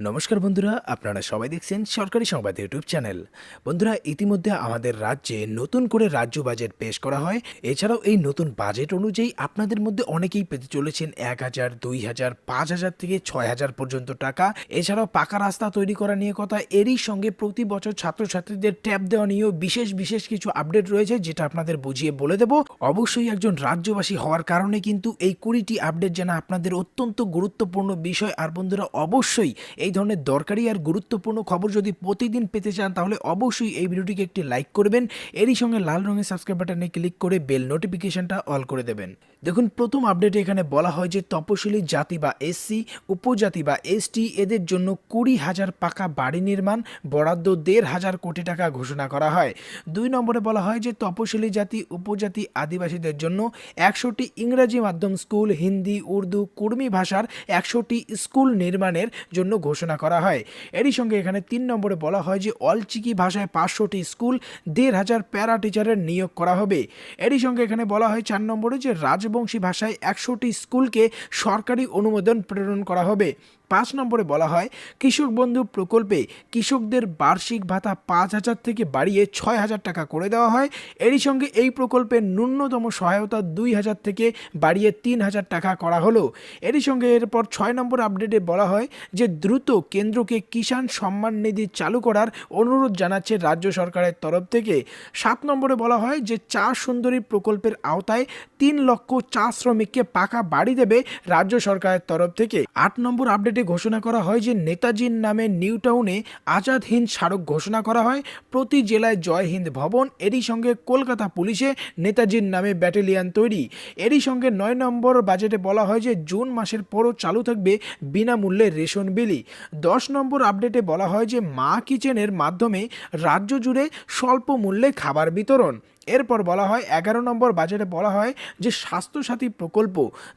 নমস্কার বন্ধুরা, আপনারা সবাই দেখছেন সরকারি সংবাদ ইউটিউব চ্যানেল। বন্ধুরা, ইতিমধ্যে আমাদের রাজ্যে নতুন করে রাজ্য বাজেট পেশ করা হয়। এছাড়াও এই নতুন বাজেট অনুযায়ী আপনাদের মধ্যে অনেকেই পেতে চলেছেন এক হাজার, দুই হাজার, পাঁচ হাজার থেকে ছয় হাজার পর্যন্ত টাকা। এছাড়াও পাকা রাস্তা তৈরি করা নিয়ে কথা, এরই সঙ্গে প্রতি বছর ছাত্রছাত্রীদের ট্যাব দেওয়া নিয়েও বিশেষ বিশেষ কিছু আপডেট রয়েছে, যেটা আপনাদের বুঝিয়ে বলে দেব। অবশ্যই একজন রাজ্যবাসী হওয়ার কারণে কিন্তু এই কুড়িটি আপডেট জানা আপনাদের অত্যন্ত গুরুত্বপূর্ণ বিষয়। আর বন্ধুরা, অবশ্যই এই ধরনের দরকারি আর গুরুত্বপূর্ণ খবর যদি প্রতিদিন পেতে চান, তাহলে অবশ্যই এই ভিডিওটিকে একটি লাইক করবেন। এরই সঙ্গে লাল রঙের সাবস্ক্রাইব বাটনে ক্লিক করে বেল নোটিফিকেশনটা অল করে দেবেন। দেখুন, প্রথম আপডেটে এখানে বলা হয় যে তপশিলি জাতি বা এসসি উপজাতি বা এসটি এদের জন্য কুড়ি হাজার পাকা বাড়ি নির্মাণ, বরাদ্দ দেড় হাজার কোটি টাকা ঘোষণা করা হয়। দুই নম্বরে বলা হয় যে তপশিলি জাতি, উপজাতি আদিবাসীদের জন্য একশোটি ইংরাজি মাধ্যম স্কুল, হিন্দি, উর্দু, কুর্মি ভাষার একশোটি স্কুল নির্মাণের জন্য ঘোষণা করা হয়। এরই সঙ্গে এখানে তিন নম্বরে বলা হয় যে অলচিকি ভাষায় পাঁচশোটি স্কুল, দেড় হাজার প্যারা টিচারের নিয়োগ করা হবে। এরই সঙ্গে এখানে বলা হয় চার নম্বরে যে রাজবংশী ভাষায় একশোটি স্কুলকে সরকারি অনুমোদন প্রেরণ করা হবে। পাঁচ নম্বরে বলা হয়, কৃষক বন্ধু প্রকল্পে কৃষকদের বার্ষিক ভাতা পাঁচ হাজার থেকে বাড়িয়ে ছয় হাজার টাকা করে দেওয়া হয়। এরই সঙ্গে এই প্রকল্পের ন্যূনতম সহায়তা দুই হাজার থেকে বাড়িয়ে তিন হাজার টাকা করা হলো। এরই সঙ্গে এরপর ছয় নম্বর আপডেটে বলা হয় যে, দ্রুত কেন্দ্রকে কিষাণ সম্মান নিধি চালু করার অনুরোধ জানাচ্ছে রাজ্য সরকারের তরফ থেকে। সাত নম্বরে বলা হয় যে, চা সুন্দরী প্রকল্পের আওতায় তিন লক্ষ চা শ্রমিককে পাকা বাড়ি দেবে রাজ্য সরকারের তরফ থেকে। আট নম্বর আপডেটে ঘোষণা করা হয় যে নেতাজির নামে নিউ টাউনে আজাদ হিন্দ স্মারক ঘোষণা করা হয়। প্রতি জেলায় জয় হিন্দ ভবন, এরই সঙ্গে কলকাতা পুলিশে নেতাজির নামে ব্যাটালিয়ান তৈরি। এরই সঙ্গে নয় নম্বর বাজেটে বলা হয় যে জুন মাসের পরও চালু থাকবে বিনামূল্যে রেশন বিলি। দশ নম্বর আপডেটে বলা হয় যে মা কিচেনের মাধ্যমে রাজ্য জুড়ে স্বল্প মূল্যে খাবার বিতরণ। এরপর বলা হয়, এগারো নম্বর বাজেটে বলা হয় যে স্বাস্থ্যসাথী প্রকল্প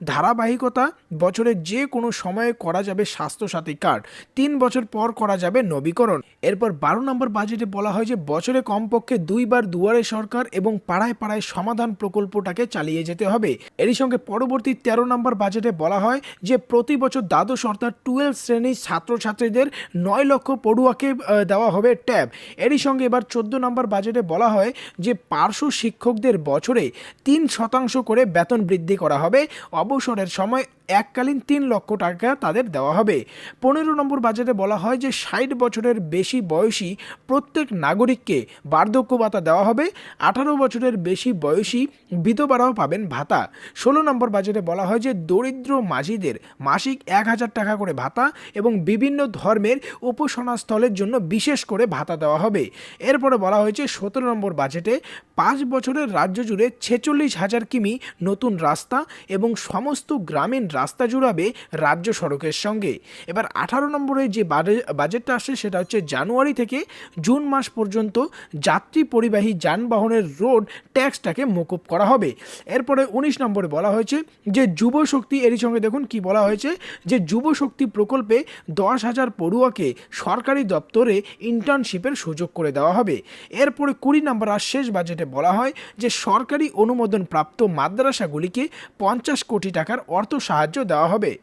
ধারাবাহিকতা বছরের যে কোনো সময়ে করা যাবে স্বাস্থ্যসাথী কার্ড। তিন বছর পর করা যাবে নবীকরণ। এরপর বারো নম্বর বাজেটে বলা হয় যে বছরে কমপক্ষে দুইবার দুয়ারে সরকার এবং পাড়ায় পাড়ায় সমাধান প্রকল্পটাকে চালিয়ে যেতে হবে। এরই সঙ্গে পরবর্তী তেরো নম্বর বাজেটে বলা হয় যে প্রতি বছর দ্বাদশ অর্থাৎ টুয়েলভ শ্রেণির ছাত্রছাত্রীদের নয় লক্ষ পড়ুয়াকে দেওয়া হবে ট্যাব। এরই সঙ্গে এবার চোদ্দ নম্বর বাজেটে বলা হয় যে পার্শ্ব শিক্ষকদের বছরে তিন শতাংশ করে বেতন বৃদ্ধি করা হবে। অবসরের সময় এককালীন তিন লক্ষ টাকা তাদের দেওয়া হবে। পনেরো নম্বর বাজেটে বলা হয় যে ষাট বছরের বেশি বয়সী প্রত্যেক নাগরিককে বার্ধক্য ভাতা দেওয়া হবে। আঠারো বছরের বেশি বয়সী বিধবারাও পাবেন ভাতা। ষোলো নম্বর বাজেটে বলা হয় যে দরিদ্র মাঝিদের মাসিক এক হাজার টাকা করে ভাতা এবং বিভিন্ন ধর্মের উপাসনাস্থলের জন্য বিশেষ করে ভাতা দেওয়া হবে। এরপরে বলা হয়েছে সতেরো নম্বর বাজেটে পাঁচ বছরের রাজ্য জুড়ে ছেচল্লিশ হাজার কিমি নতুন রাস্তা এবং সমস্ত গ্রামীণ রাস্তা জুড়াবে রাজ্য সড়কের সঙ্গে। এবার আঠারো নম্বরে যে বাজে- বাজেটটা আসছে সেটা হচ্ছে জানুয়ারি থেকে জুন মাস পর্যন্ত যাত্রী পরিবাহী যানবাহনের রোড ট্যাক্সটাকে মকুব করা হবে। এরপরে উনিশ নম্বরে বলা হয়েছে যে যুব শক্তি, এরই সঙ্গে দেখুন কি বলা হয়েছে, যে যুব শক্তি প্রকল্পে দশ হাজার পড়ুয়াকে সরকারি দপ্তরে ইন্টার্নশিপের সুযোগ করে দেওয়া হবে। এরপরে কুড়ি নম্বর আর শেষ বাজেটে বলা হয় যে সরকারি অনুমোদন প্রাপ্ত মাদ্রাসাগুলিকে পঞ্চাশ কোটি টাকার অর্থ সাহায্য দেওয়া হবে।